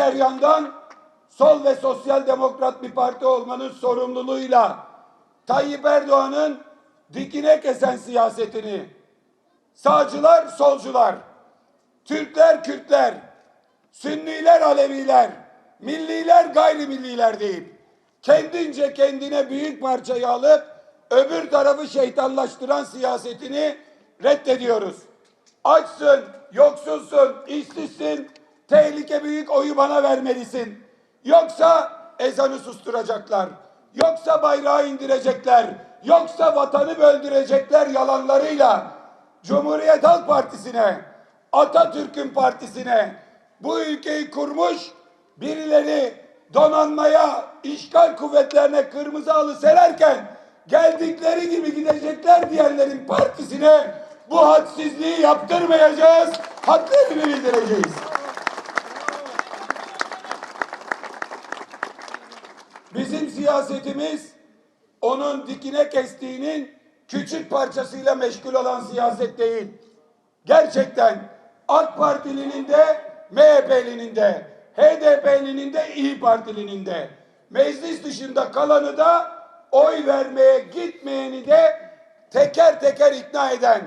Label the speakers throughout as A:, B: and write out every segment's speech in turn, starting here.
A: Diğer yandan sol ve sosyal demokrat bir parti olmanın sorumluluğuyla Tayyip Erdoğan'ın dikine kesen siyasetini sağcılar, solcular, Türkler, Kürtler, Sünniler, Aleviler, milliler, gayrimilliler deyip kendince kendine büyük parçayı alıp öbür tarafı şeytanlaştıran siyasetini reddediyoruz. Açsın, yoksulsun, işsizsin, tehlike büyük oyu bana vermelisin. Yoksa ezanı susturacaklar. Yoksa bayrağı indirecekler. Yoksa vatanı böldürecekler yalanlarıyla. Cumhuriyet Halk Partisi'ne, Atatürk'ün partisine bu ülkeyi kurmuş birileri donanmaya, işgal kuvvetlerine kırmızı halı sererken geldikleri gibi gidecekler diyenlerin partisine bu hadsizliği yaptırmayacağız, hadlerini bildireceğiz. Bizim siyasetimiz onun dikine kestiğinin küçük parçasıyla meşgul olan siyaset değil. Gerçekten AK Partilinin de MHP'linin de HDP'linin de İyi Partilinin de meclis dışında kalanı da oy vermeye gitmeyeni de teker teker ikna eden,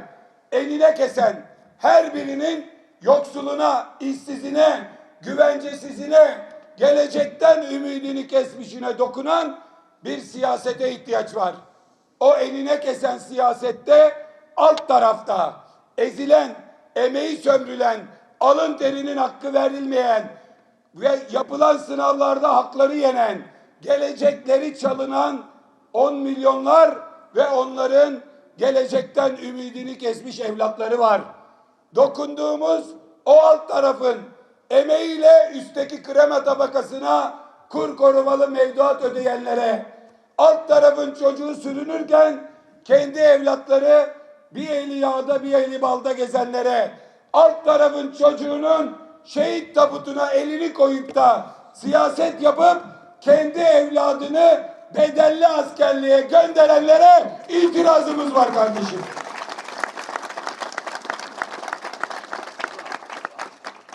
A: eline kesen, her birinin yoksuluna, işsizine, güvencesizine, gelecekten ümidini kesmişine dokunan bir siyasete ihtiyaç var. O eline kesen siyasette alt tarafta ezilen, emeği sömrülen, alın terinin hakkı verilmeyen ve yapılan sınavlarda hakları yenen, gelecekleri çalınan 10 milyonlar ve onların gelecekten ümidini kesmiş evlatları var. Dokunduğumuz o alt tarafın emeğiyle üstteki krema tabakasına kur korumalı mevduat ödeyenlere, alt tarafın çocuğu sürünürken kendi evlatları bir eli yağda bir eli balda gezenlere, alt tarafın çocuğunun şehit tabutuna elini koyup da siyaset yapıp kendi evladını bedelli askerliğe gönderenlere itirazımız var kardeşim.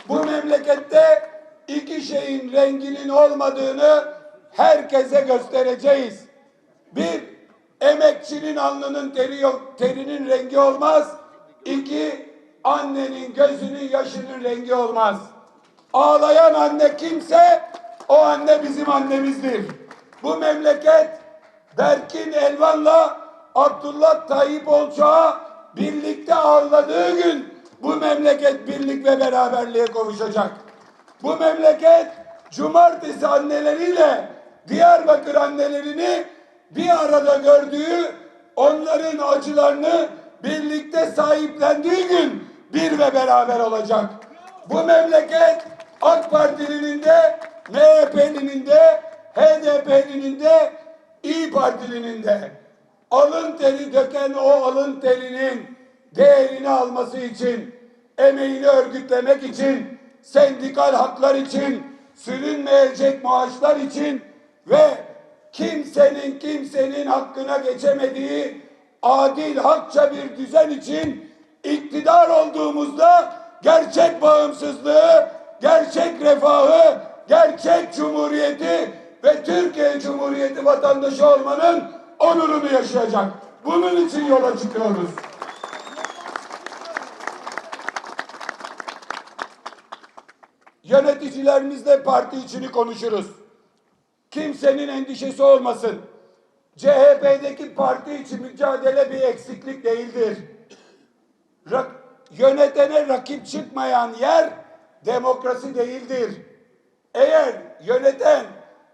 A: Bu memlekette iki şeyin renginin olmadığını herkese göstereceğiz. Bir, emekçinin alnının teri yok, terinin rengi olmaz. İki, annenin gözünün yaşının rengi olmaz. Ağlayan anne kimse o anne bizim annemizdir. Bu memleket Berkin Elvan'la Abdullah Tayyip Olçak'a birlikte ağladığı gün bu memleket birlik ve beraberliğe kavuşacak. Bu memleket cumartesi anneleriyle Diyarbakır annelerini bir arada gördüğü, onların acılarını birlikte sahiplendiği gün bir ve beraber olacak. Bu memleket AK Partili'nin de, MHP'linin de, HDP'linin de, İyi Partilinin de alın teri döken o alın terinin değerini alması için, emeğini örgütlemek için, sendikal haklar için, sürünmeyecek maaşlar için ve kimsenin kimsenin hakkına geçemediği adil hakça bir düzen için iktidar olduğumuzda gerçek bağımsızlığı, gerçek refahı, gerçek cumhuriyeti ve Türkiye Cumhuriyeti vatandaşı olmanın onurunu yaşayacak. Bunun için yola çıkıyoruz. Yöneticilerimizle parti içini konuşuruz. Kimsenin endişesi olmasın. CHP'deki parti içi mücadele bir eksiklik değildir. Rak- yönetene rakip çıkmayan yer demokrasi değildir. Eğer yöneten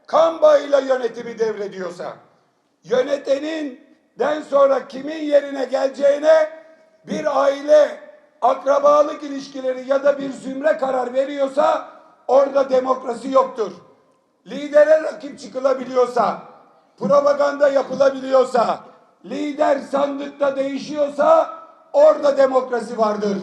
A: kan bağıyla yönetimi devrediyorsa, yöneteninden sonra kimin yerine geleceğine bir aile akrabalık ilişkileri ya da bir zümre karar veriyorsa orada demokrasi yoktur. Lidere rakip çıkılabiliyorsa, propaganda yapılabiliyorsa, lider sandıkta değişiyorsa orada demokrasi vardır.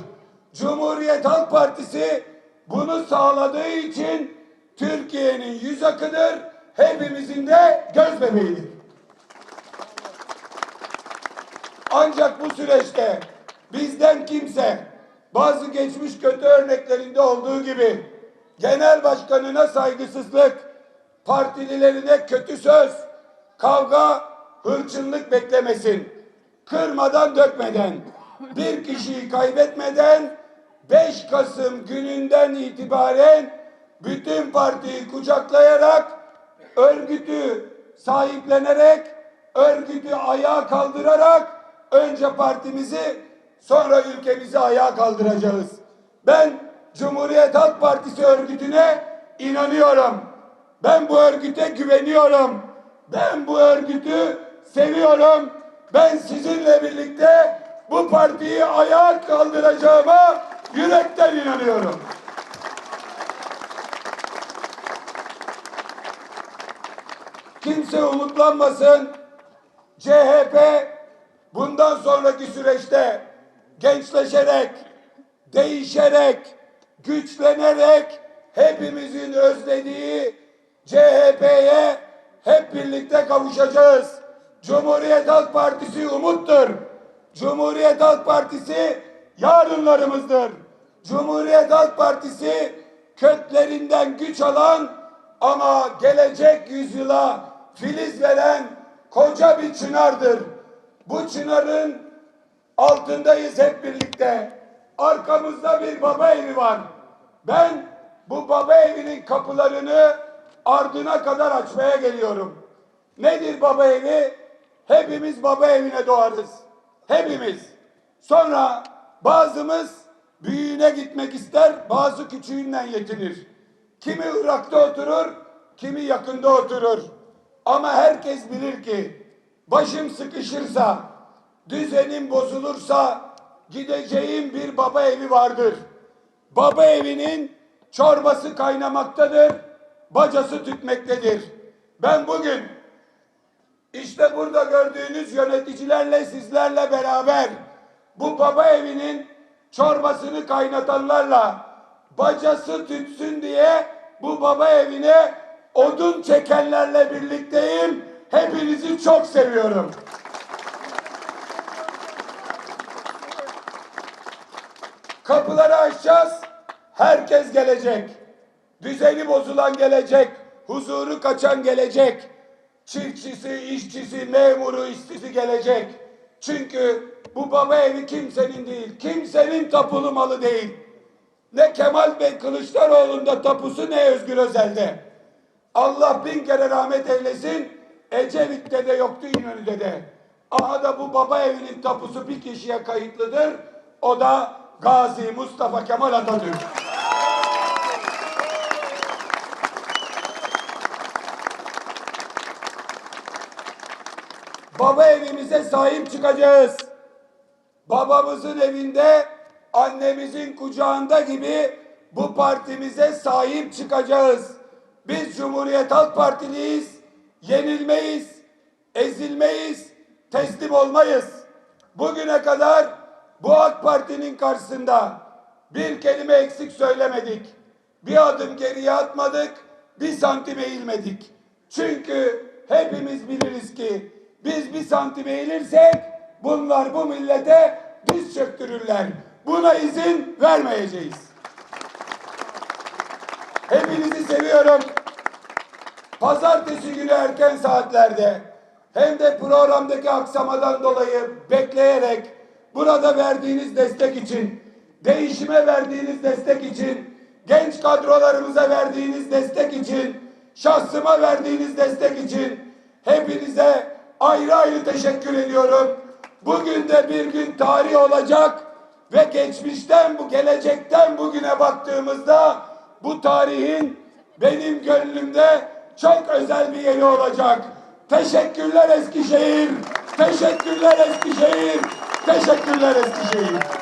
A: Cumhuriyet Halk Partisi bunu sağladığı için Türkiye'nin yüz akıdır, hepimizin de göz bebeğidir. Ancak bu süreçte bizden kimse bazı geçmiş kötü örneklerinde olduğu gibi genel başkanına saygısızlık, partililerine kötü söz, kavga, hırçınlık beklemesin. Kırmadan dökmeden, bir kişiyi kaybetmeden 5 Kasım gününden itibaren bütün partiyi kucaklayarak, örgütü sahiplenerek, örgütü ayağa kaldırarak önce partimizi sonra ülkemizi ayağa kaldıracağız. Ben Cumhuriyet Halk Partisi örgütüne inanıyorum. Ben bu örgüte güveniyorum. Ben bu örgütü seviyorum. Ben sizinle birlikte bu partiyi ayağa kaldıracağıma yürekten inanıyorum. Kimse umutlanmasın. CHP bundan sonraki süreçte gençleşerek, değişerek, güçlenerek hepimizin özlediği CHP'ye hep birlikte kavuşacağız. Cumhuriyet Halk Partisi umuttur. Cumhuriyet Halk Partisi yarınlarımızdır. Cumhuriyet Halk Partisi köklerinden güç alan ama gelecek yüzyıla filiz veren koca bir çınardır. Bu çınarın altındayız hep birlikte. Arkamızda bir baba evi var. Ben bu baba evinin kapılarını ardına kadar açmaya geliyorum. Nedir baba evi? Hepimiz baba evine doğarız. Hepimiz. Sonra bazımız büyüğüne gitmek ister, bazı küçüğünden yetinir. Kimi Irak'ta oturur, kimi yakında oturur. Ama herkes bilir ki başım sıkışırsa, düzenim bozulursa gideceğim bir baba evi vardır. Baba evinin çorbası kaynamaktadır, bacası tütmektedir. Ben bugün işte burada gördüğünüz yöneticilerle sizlerle beraber bu baba evinin çorbasını kaynatanlarla bacası tütsün diye bu baba evine odun çekenlerle birlikteyim. Hepinizi çok seviyorum. Kapıları açacağız. Herkes gelecek. Düzeni bozulan gelecek. Huzuru kaçan gelecek. Çiftçisi, işçisi, memuru, işçisi gelecek. Çünkü bu baba evi kimsenin değil. Kimsenin tapulu malı değil. Ne Kemal Bey Kılıçdaroğlu'nda tapusu ne Özgür Özel'de. Allah bin kere rahmet eylesin. Ecevit'te de yoktu İnönü'de de. Aha da bu baba evinin tapusu bir kişiye kayıtlıdır. O da Gazi Mustafa Kemal Atatürk. Baba evimize sahip çıkacağız. Babamızın evinde, annemizin kucağında gibi bu partimize sahip çıkacağız. Biz Cumhuriyet Halk Partiliyiz, yenilmeyiz, ezilmeyiz, teslim olmayız. Bugüne kadar bu AK Parti'nin karşısında bir kelime eksik söylemedik. Bir adım geriye atmadık, bir santim eğilmedik. Çünkü hepimiz biliriz ki biz bir santim eğilirsek bunlar bu millete diz çöktürürler. Buna izin vermeyeceğiz. Hepinizi seviyorum. Pazartesi günü erken saatlerde hem de programdaki aksamadan dolayı bekleyerek burada verdiğiniz destek için, değişime verdiğiniz destek için, genç kadrolarımıza verdiğiniz destek için, şahsıma verdiğiniz destek için hepinize ayrı ayrı teşekkür ediyorum. Bugün de bir gün tarih olacak ve geçmişten bu gelecekten bugüne baktığımızda bu tarihin benim gönlümde çok özel bir yeri olacak. Teşekkürler Eskişehir. Teşekkürler Eskişehir. Teşekkürler Eskişehir.